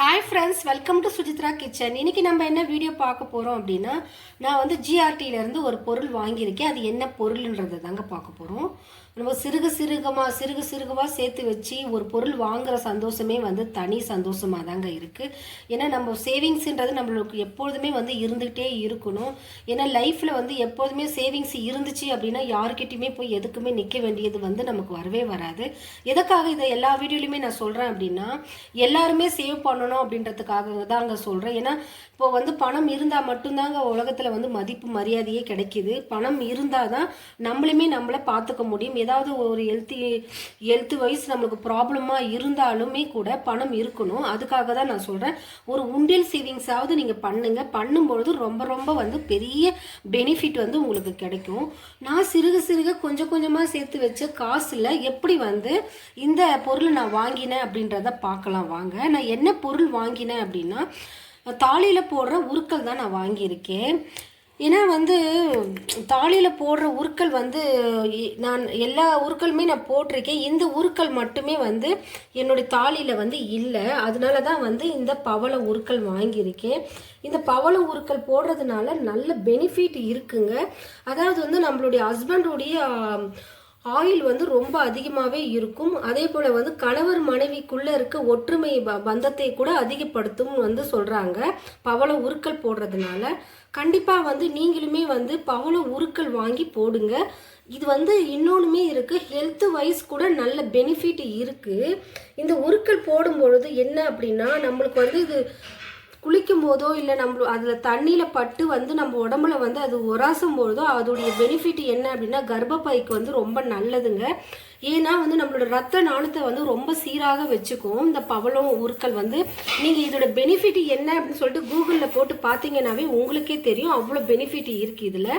Hi friends welcome to Sujithra kitchen இன்னைக்கு நம்ம என்ன வீடியோ பார்க்க போகிறோம் அப்படின்னா நான் வந்து ஜிஆர்டியிலேருந்து ஒரு பொருள் வாங்கியிருக்கேன். அது என்ன பொருள்ன்றதை தாங்க பார்க்க போகிறோம் நம்ம சிறுக சிறுகமாக சிறுக சிறுகமாக சேர்த்து வச்சு ஒரு பொருள் வாங்குற சந்தோஷமே வந்து தனி சந்தோஷமாக தாங்க இருக்குது ஏன்னா நம்ம சேவிங்ஸுன்றது நம்மளுக்கு எப்பொழுதுமே வந்து இருந்துகிட்டே இருக்கணும். ஏன்னா லைஃப்பில் வந்து எப்போதுமே சேவிங்ஸ் இருந்துச்சு அப்படின்னா யாருக்கிட்டையுமே போய் எதுக்குமே நிற்க வேண்டியது வந்து நமக்கு வரவே வராது. எதுக்காக இதை எல்லா வீடியோலையுமே நான் சொல்கிறேன் அப்படின்னா எல்லாருமே சேவ் பண்ணணும் அப்படின்றதுக்காக தாங்க சொல்கிறேன் ஏன்னா இப்போ வந்து பணம் இருந்தால் மட்டும்தாங்க உலகத்தில் வந்து மதிப்பு மரியாதையே கிடைக்கிது. பணம் இருந்தால் தான் நம்மளுமே நம்மளை பார்த்துக்க முடியும். ஏதாவது ஒரு ஹெல்த்து ஹெல்த்து வைஸ் நம்மளுக்கு ப்ராப்ளமாக இருந்தாலுமே கூட பணம் இருக்கணும். அதுக்காக தான் நான் சொல்கிறேன் ஒரு உண்டியல் சேவிங்ஸாவது நீங்கள் பண்ணுங்க. பண்ணும்பொழுது ரொம்ப ரொம்ப வந்து பெரிய பெனிஃபிட் வந்து உங்களுக்கு கிடைக்கும். நான் சிறுக சிறுக கொஞ்சம் கொஞ்சமாக சேர்த்து வச்ச காசில் எப்படி வந்து இந்த பொருளை நான் வாங்கினேன் அப்படின்றத பார்க்கலாம். வாங்க. நான் என்ன பொருள் வாங்கினேன் அப்படின்னா தாலியில் போடுற உருக்கள் தான் நான் வாங்கியிருக்கேன். ஏன்னா வந்து தாலியில் போடுற உருக்கள் வந்து நான் எல்லா உருக்களுமே நான் போட்டிருக்கேன். இந்த உருக்கள் மட்டுமே வந்து என்னுடைய தாலியில் வந்து இல்லை. அதனால தான் வந்து இந்த பவள உருக்கள் வாங்கியிருக்கேன். இந்த பவள உருக்கள் போடுறதுனால நல்ல பெனிஃபிட் இருக்குங்க. அதாவது வந்து நம்மளுடைய ஹஸ்பண்டுடைய ஆயில் வந்து ரொம்ப அதிகமாகவே இருக்கும். அதே போல் வந்து கணவர் மனைவிக்குள்ளே இருக்க ஒற்றுமை ப- பந்தத்தை கூட அதிகப்படுத்தும்னு வந்து சொல்கிறாங்க பவள உருக்கள் போடுறதுனால. கண்டிப்பாக வந்து நீங்களுமே வந்து பவள உருக்கள் வாங்கி போடுங்க. இது வந்து இன்னொன்றுமே இருக்குது ஹெல்த் வைஸ் கூட நல்ல பெனிஃபிட் இருக்குது இந்த உருக்கள் போடும் பொழுது என்ன அப்படின்னா நம்மளுக்கு வந்து இது குளிக்கும் போதோ இல்லை நம்ம அதில் தண்ணியில் பட்டு வந்து நம்ம உடம்புல வந்து அது உராசும் பொழுதோ அதோடைய பெனிஃபிட் என்ன அப்படின்னா கர்ப்பப்பைக்கு வந்து ரொம்ப நல்லதுங்க. ஏன்னா வந்து நம்மளோட ரத்த நாணத்தை வந்து ரொம்ப சீராக வச்சுக்கும். இந்த பவளம் உருக்கள் வந்து நீங்கள் இதோட பெனிஃபிட் என்ன அப்படின்னு சொல்லிட்டு கூகுளில் போட்டு பார்த்தீங்கன்னாவே உங்களுக்கே தெரியும். அவ்வளோ பெனிஃபிட் இருக்குது இதில்.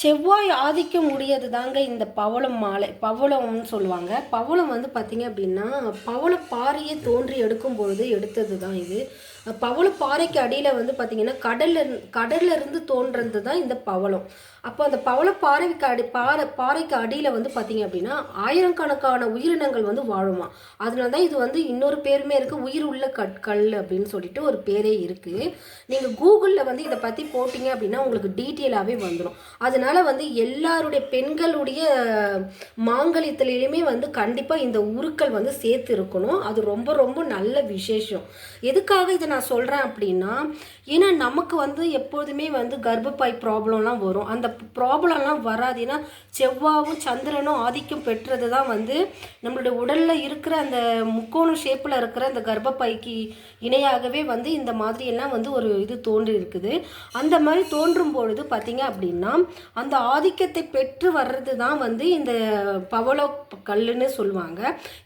செவ்வாய் ஆதிக்கம் உடையது தாங்க இந்த பவளம் மாலை. பவளம்னு சொல்லுவாங்க. பவளம் வந்து பார்த்தீங்க அப்படின்னா பவள பாறையை தோன்றி எடுக்கும் பொழுது எடுத்தது தான் இது. பவள பாறைக்கு அடியில் வந்து பார்த்திங்கன்னா கடல்ல இருந்து- கடல்ல இருந்து தோன்றது தான் இந்த பவளம். அப்போ அந்த பவள பாறைக்கு அடி பாறை பாறைக்கு அடியில் வந்து பார்த்தீங்க அப்படின்னா ஆயிரக்கணக்கான உயிரினங்கள் வந்து வாழுமா. அதனால தான் இது வந்து இன்னொரு பேருமே இருக்குது உயிர் உள்ள கற்கள் அப்படின்னு சொல்லிட்டு ஒரு பேரே இருக்குது நீங்கள் கூகுளில் வந்து இதை பற்றி போட்டிங்க அப்படின்னா உங்களுக்கு டீட்டெயிலாகவே வந்துடும் அதனால வந்து எல்லாருடைய பெண்களுடைய மாங்கலியத்துலேயுமே வந்து கண்டிப்பாக இந்த உருக்கள் வந்து சேர்த்து இருக்கணும். அது ரொம்ப ரொம்ப நல்ல விசேஷம். எதுக்காக இதை நான் சொல்கிறேன் அப்படின்னா ஏன்னா நமக்கு வந்து எப்போதுமே வந்து கர்ப்பப்பை ப்ராப்ளம்லாம் வரும். அந்த ப்ராப்ளம்லாம் வராது. ஏன்னா செவ்வாவும் சந்திரனும் ஆதிக்கம் பெற்றது தான் வந்து நம்மளுடைய உடலில் இருக்கிற அந்த முக்கோண ஷேப்பில் இருக்கிற அந்த கர்ப்பப்பைக்கு இணையாகவே வந்து இந்த மாதிரி எல்லாம் வந்து ஒரு இது தோன்றி இருக்குது அந்த மாதிரி தோன்றும் பொழுது பார்த்தீங்க அப்படின்னா அந்த ஆதிக்கத்தை பெற்று வர்றது தான் வந்து இந்த பவளோ கல்லுன்னு சொல்லுவாங்க.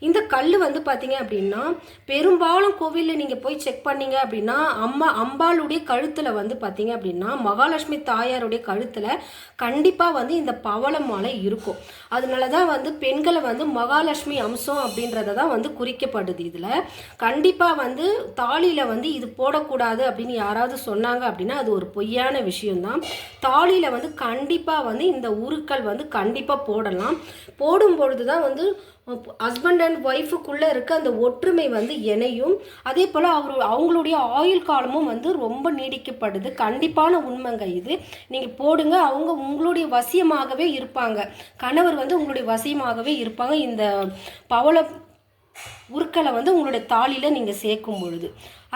இந்த கல் வந்து பார்த்தீங்க அப்படின்னா பெரும்பாலும் கோவிலில் நீங்கள் போய் செக் பண்ணீங்க அப்படின்னா அம்மா அம்பாளுடைய கழுத்தில் வந்து பார்த்தீங்க அப்படின்னா மகாலட்சுமி தாயாருடைய கழுத்தில் கண்டிப்பாக வந்து இந்த பவள மாலை இருக்கும். அதனால தான் வந்து பெண்களை வந்து மகாலட்சுமி அம்சம் அப்படின்றத தான் வந்து குறிக்கப்படுது இதில். கண்டிப்பாக வந்து தாலியில் வந்து இது போடக்கூடாது அப்படின்னு யாராவது சொன்னாங்க அப்படின்னா அது ஒரு பொய்யான விஷயம்தான். தாலியில் வந்து கண்டிப்பாக வந்து இந்த உருக்கள் வந்து கண்டிப்பாக போடலாம். போடும் பொழுது தான் வந்து ஹஸ்பண்ட் அண்ட் ஒய்ஃபுக்குள்ளே இருக்க அந்த ஒற்றுமை வந்து இணையும். அதே போல் அவர் அவங்களுடைய ஆயுள் காலமும் வந்து ரொம்ப நீடிக்கப்படுது. கண்டிப்பான உண்மைங்க இது. நீங்கள் போடுங்க அவங்க உங்களுடைய வசியமாகவே இருப்பாங்க. கணவர் வந்து உங்களுடைய வசியமாகவே இருப்பாங்க. இந்த பவள உருக்களை வந்து உங்களுடைய தாலியில் நீங்கள் சேர்க்கும் பொழுது.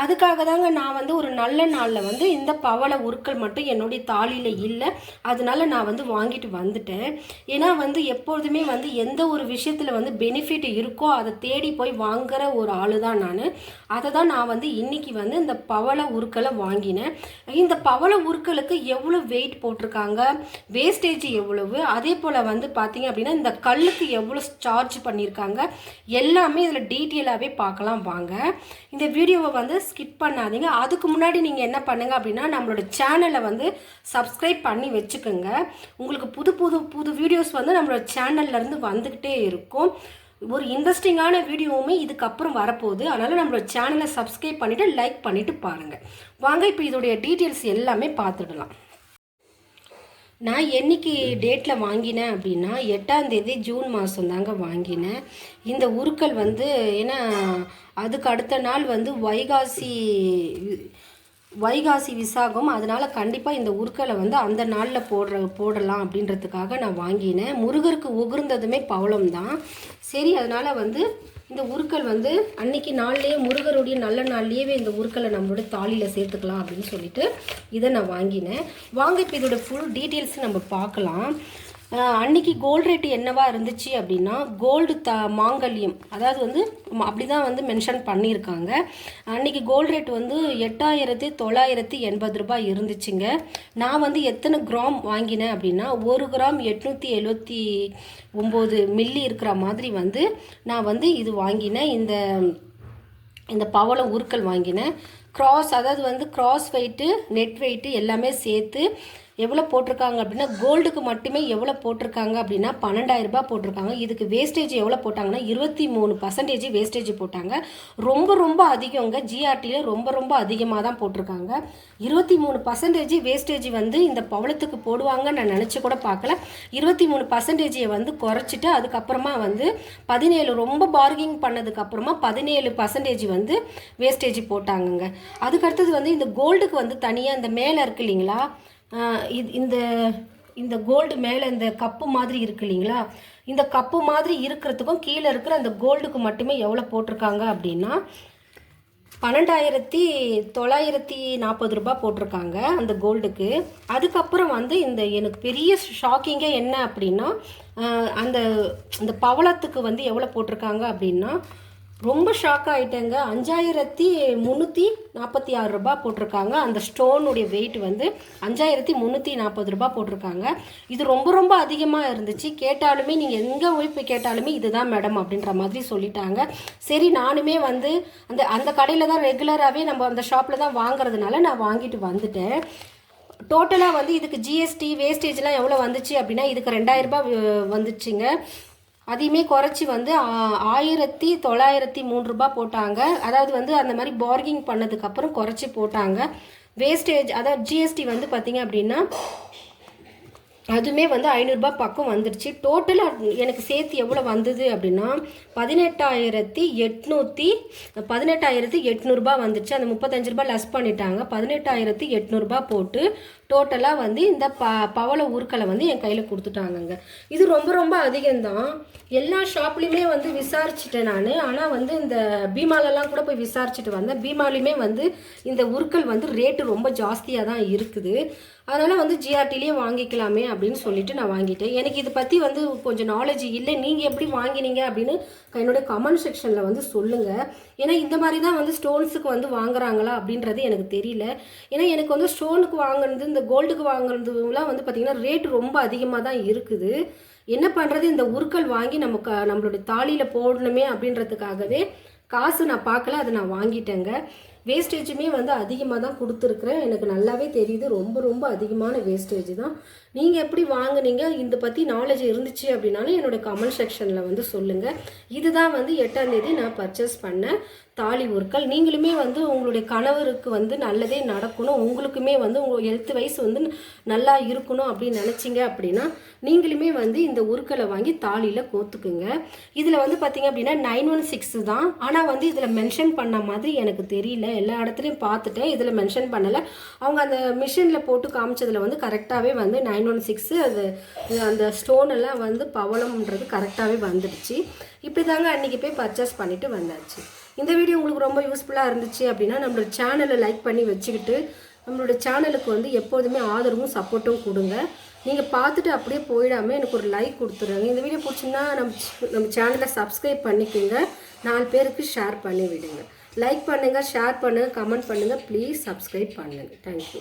அதுக்காக தாங்க நான் வந்து ஒரு நல்ல நாளில் வந்து இந்த பவள உருக்கள் மட்டும் என்னுடைய தாலியில் இல்லை. அதனால நான் வந்து வாங்கிட்டு வந்துட்டேன். ஏன்னா வந்து எப்பொழுதுமே வந்து எந்த ஒரு விஷயத்தில் வந்து பெனிஃபிட் இருக்கோ அதை தேடி போய் வாங்குற ஒரு ஆளு தான் நான். அதை தான் நான் வந்து இன்னைக்கு வந்து இந்த பவள உருக்களை வாங்கினேன். இந்த பவள உருக்களுக்கு எவ்வளோ வெயிட் போட்டிருக்காங்க? வேஸ்டேஜ் எவ்வளவு? அதே போல் வந்து பார்த்தீங்க அப்படின்னா இந்த கல்லுக்கு எவ்வளோ சார்ஜ் பண்ணியிருக்காங்க எல்லாமே இதில் டீட்டெயிலாகவே பார்க்கலாம் வாங்க. இந்த வீடியோவை வந்து ஸ்கிப் பண்ணாதீங்க. அதுக்கு முன்னாடி நீங்கள் என்ன பண்ணுங்க அப்படின்னா நம்மளோட சேனலை வந்து சப்ஸ்கிரைப் பண்ணி வச்சுக்கோங்க. உங்களுக்கு புது புது புது வீடியோஸ் வந்து நம்மளோட சேனல்லேருந்து வந்துக்கிட்டே இருக்கும். ஒரு இன்ட்ரெஸ்டிங்கான வீடியோவுமே இதுக்கப்புறம் வரப்போகுது. அதனால் நம்மளோட சேனலை சப்ஸ்கிரைப் பண்ணிவிட்டு லைக் பண்ணிவிட்டு பாருங்கள் வாங்க இப்போ இதோடைய டீட்டெயில்ஸ் எல்லாமே பார்த்துடலாம். நான் என்னைக்கு டேட்டில் வாங்கினேன் அப்படின்னா எட்டாந்தேதி ஜூன் மாதம் தாங்க வாங்கினேன். இந்த உருக்கள் வந்து ஏன்னா அதுக்கு அடுத்த நாள் வந்து வைகாசி வைகாசி விசாகம். அதனால் கண்டிப்பாக இந்த உருக்களை வந்து அந்த நாளில் போடுற போடலாம் அப்படின்றதுக்காக நான் வாங்கினேன். முருகருக்கு உகிர்ந்ததுமே பவளம் தான் சரி அதனால் வந்து இந்த உருக்கள் வந்து அன்னைக்கு நாள்லேயே முருகருடைய நல்ல நாள்லேயே இந்த உருக்களை நம்மளோட தாலியில் சேர்த்துக்கலாம் அப்படின்னு சொல்லிட்டு இதை நான் வாங்கினேன். வாங்க இப்போ இதோட ஃபுல் டீட்டெயில்ஸ் நம்ம பார்க்கலாம். அன்னைக்கு கோல்டு ரேட் என்னவா இருந்துச்சு அப்படின்னா கோல்டு த மாங்கல்யம் அதாவது வந்து அப்படி தான் வந்து மென்ஷன் பண்ணியிருக்காங்க. அன்னைக்கு கோல்டு ரேட் வந்து எட்டாயிரத்தி தொள்ளாயிரத்தி எண்பது ரூபாய் இருந்துச்சுங்க. நான் வந்து எத்தனை கிராம் வாங்கினேன் அப்படின்னா ஒரு கிராம் எட்நூற்றி எழுபத்தி ஒம்பது மில்லி இருக்கிற மாதிரி வந்து நான் வந்து இது வாங்கினேன். இந்த இந்த பவளம் உருக்கள் வாங்கினேன். கிராஸ் அதாவது வந்து கிராஸ் வெயிட்டு நெட் வெயிட்டு எல்லாமே சேர்த்து எவ்வளோ போட்டிருக்காங்க அப்படின்னா கோல்டுக்கு மட்டுமே எவ்வளோ போட்டிருக்காங்க அப்படின்னா பன்னெண்டாயிரம் ரூபாய் போட்டிருக்காங்க. இதுக்கு வேஸ்டேஜ் எவ்வளோ போட்டாங்கன்னா இருபத்தி மூணு பர்சன்டேஜ் வேஸ்டேஜ் போட்டாங்க. ரொம்ப ரொம்ப அதிகங்க. ஜிஆர்டியில் ரொம்ப ரொம்ப அதிகமாக தான் போட்டிருக்காங்க. இருபத்தி மூணு பர்சன்டேஜ் வேஸ்டேஜ் வந்து இந்த பவளத்துக்கு போடுவாங்கன்னு நான் நினச்சி கூட பார்க்கல. இருபத்தி மூணு பர்சன்டேஜை வந்து குறைச்சிட்டு அதுக்கப்புறமா வந்து பதினேழு ரொம்ப பார்கிங் பண்ணதுக்கப்புறமா பதினேழு பர்சன்டேஜ் வந்து வேஸ்டேஜ் போட்டாங்கங்க. அதுக்கடுத்தது வந்து இந்த கோல்டுக்கு வந்து தனியாக இந்த மேலே இருக்கு இல்லைங்களா? இது இந்த இந்த கோல்டு மேலே இந்த கப்பு மாதிரி இருக்கு இல்லைங்களா? இந்த கப்பு மாதிரி இருக்கிறதுக்கும் கீழே இருக்கிற அந்த கோல்டுக்கு மட்டுமே எவ்வளோ போட்டிருக்காங்க அப்படின்னா பன்னெண்டாயிரத்தி தொள்ளாயிரத்தி நாற்பது ரூபாய் போட்டிருக்காங்க அந்த கோல்டுக்கு அதுக்கப்புறம் வந்து இந்த எனக்கு பெரிய ஷாக்கிங்கே என்ன அப்படின்னா அந்த அந்த இந்த பவளத்துக்கு வந்து எவ்வளோ போட்டிருக்காங்க அப்படின்னா ரொம்ப ஷாக் ஆகிட்டேங்க அஞ்சாயிரத்தி முந்நூற்றி நாற்பத்தி ஆறு ரூபா போட்டிருக்காங்க. அந்த ஸ்டோனுடைய வெயிட் வந்து அஞ்சாயிரத்தி முந்நூற்றி நாற்பது ரூபா போட்டிருக்காங்க. இது ரொம்ப ரொம்ப அதிகமாக இருந்துச்சு. கேட்டாலுமே நீங்கள் எங்கே போய் போய் கேட்டாலுமே இதுதான் மேடம் அப்படின்ற மாதிரி சொல்லிட்டாங்க. சரி நானுமே வந்து அந்த அந்த கடையில் தான் ரெகுலராகவே நம்ம அந்த ஷாப்பில் தான் வாங்குறதுனால நான் வாங்கிட்டு வந்துட்டேன். டோட்டலாக வந்து இதுக்கு ஜிஎஸ்டி வேஸ்டேஜ்லாம் எவ்வளோ வந்துச்சு அப்படின்னா இதுக்கு ரெண்டாயிரம் ரூபாய் வ- வந்துச்சுங்க. அதையுமே குறைச்சி வந்து ஆயிரத்தி தொள்ளாயிரத்தி மூணு ரூபாய் போட்டாங்க. அதாவது வந்து அந்த மாதிரி பார்கிங் பண்ணதுக்கப்புறம் குறைச்சி போட்டாங்க. வேஸ்டேஜ் அதாவது ஜிஎஸ்டி வந்து பார்த்தீங்க அப்படின்னா அதுவுமே வந்து ஐநூறுரூபா பக்கம் வந்துடுச்சு டோட்டலாக எனக்கு சேர்த்து எவ்வளோ வந்தது அப்படின்னா பதினெட்டாயிரத்தி எட்நூற்றி பதினெட்டாயிரத்தி எட்நூறுபா வந்துடுச்சு அந்த முப்பத்தஞ்சு ரூபாய் லெஸ் பண்ணிட்டாங்க. பதினெட்டாயிரத்தி எட்நூறுபா போட்டு டோட்டலாக வந்து இந்த ப பவள உருக்களை வந்து என் கையில் கொடுத்துட்டாங்கங்க. இது ரொம்ப ரொம்ப அதிகம்தான். எல்லா ஷாப்லேயுமே வந்து விசாரிச்சுட்டேன் நான். ஆனால் வந்து இந்த பீமாலெல்லாம் கூட போய் விசாரிச்சுட்டு வந்தேன். பீமாலையுமே வந்து இந்த உருக்கள் வந்து ரேட்டு ரொம்ப ஜாஸ்தியாக தான் இருக்குது. அதனால் வந்து ஜிஆர்டிலேயே வாங்கிக்கலாமே அப்படின்னு சொல்லிட்டு நான் வாங்கிட்டேன். எனக்கு இதை பற்றி வந்து கொஞ்சம் நாலேஜ் இல்லை. நீங்கள் எப்படி வாங்கினீங்க அப்படின்னு என்னோட கமெண்ட் செக்ஷனில் வந்து சொல்லுங்கள் ஏன்னா இந்த மாதிரி தான் வந்து ஸ்டோன்ஸுக்கு வந்து வாங்குறாங்களா அப்படின்றது எனக்கு தெரியல. ஏன்னா எனக்கு வந்து ஸ்டோனுக்கு வாங்கினது இந்த கோல்டுக்கு வாங்குறதுலாம் வந்து பார்த்திங்கன்னா ரேட் ரொம்ப அதிகமாக தான் இருக்குது. என்ன பண்ணுறது இந்த உருக்கள் வாங்கி நமக்கு நம்மளுடைய தாலியில் போடணுமே அப்படின்றதுக்காகவே காசு நான் பார்க்கல அதை நான் வாங்கிட்டேங்க. வேஸ்டேஜுமே வந்து அதிகமாக தான் கொடுத்துருக்குறேன். எனக்கு நல்லாவே தெரியுது. ரொம்ப ரொம்ப அதிகமான வேஸ்டேஜ் தான். நீங்கள் எப்படி வாங்குனீங்க? இந்த பற்றி நாலேஜ் இருந்துச்சு அப்படின்னாலும் என்னோட கமெண்ட் செக்ஷனில் வந்து சொல்லுங்கள் இதுதான் வந்து எட்டாம் தேதி நான் பர்ச்சேஸ் பண்ண தாலி உருக்கள். நீங்களுமே வந்து உங்களுடைய கணவருக்கு வந்து நல்லதே நடக்கணும். உங்களுக்குமே வந்து உங்கள் ஹெல்த் வைஸ் வந்து நல்லா இருக்கணும் அப்படின்னு நினச்சிங்க அப்படின்னா நீங்களுமே வந்து இந்த உருக்களை வாங்கி தாலியில் கோத்துக்குங்க. இதில் வந்து பார்த்தீங்க அப்படின்னா நைன் ஒன் சிக்ஸ் தான். ஆனால் வந்து இதில் மென்ஷன் பண்ண மாதிரி எனக்கு தெரியல. எல்லா இடத்துலையும் பார்த்துட்டேன். இதில் மென்ஷன் பண்ணலை. அவங்க அந்த மிஷினில் போட்டு காமிச்சதில் வந்து கரெக்டாகவே வந்து நைன் ஒன் சிக்ஸு அது அந்த ஸ்டோன் எல்லாம் வந்து பவளம்ன்றது கரெக்டாகவே வந்துடுச்சு. இப்படி தாங்க அன்றைக்கி போய் பர்ச்சேஸ் பண்ணிவிட்டு வந்தாச்சு. இந்த வீடியோ உங்களுக்கு ரொம்ப யூஸ்ஃபுல்லாக இருந்துச்சு அப்படின்னா நம்மளோட சேனலை லைக் பண்ணி வச்சுக்கிட்டு நம்மளோட சேனலுக்கு வந்து எப்போதுமே ஆதரவும் சப்போர்ட்டும் கொடுங்க. நீங்கள் பார்த்துட்டு அப்படியே போயிடாமல் எனக்கு ஒரு லைக் கொடுத்துருங்க. இந்த வீடியோ பிடிச்சிருந்தா நம்ம நம்ம சேனலை சப்ஸ்கிரைப் பண்ணிக்கோங்க. நாலு பேருக்கு ஷேர் பண்ணி விடுங்க லைக் பண்ணுங்கள் ஷேர் பண்ணுங்கள் கமெண்ட் பண்ணுங்கள் ப்ளீஸ் சப்ஸ்கிரைப் பண்ணுங்கள் தேங்க்யூ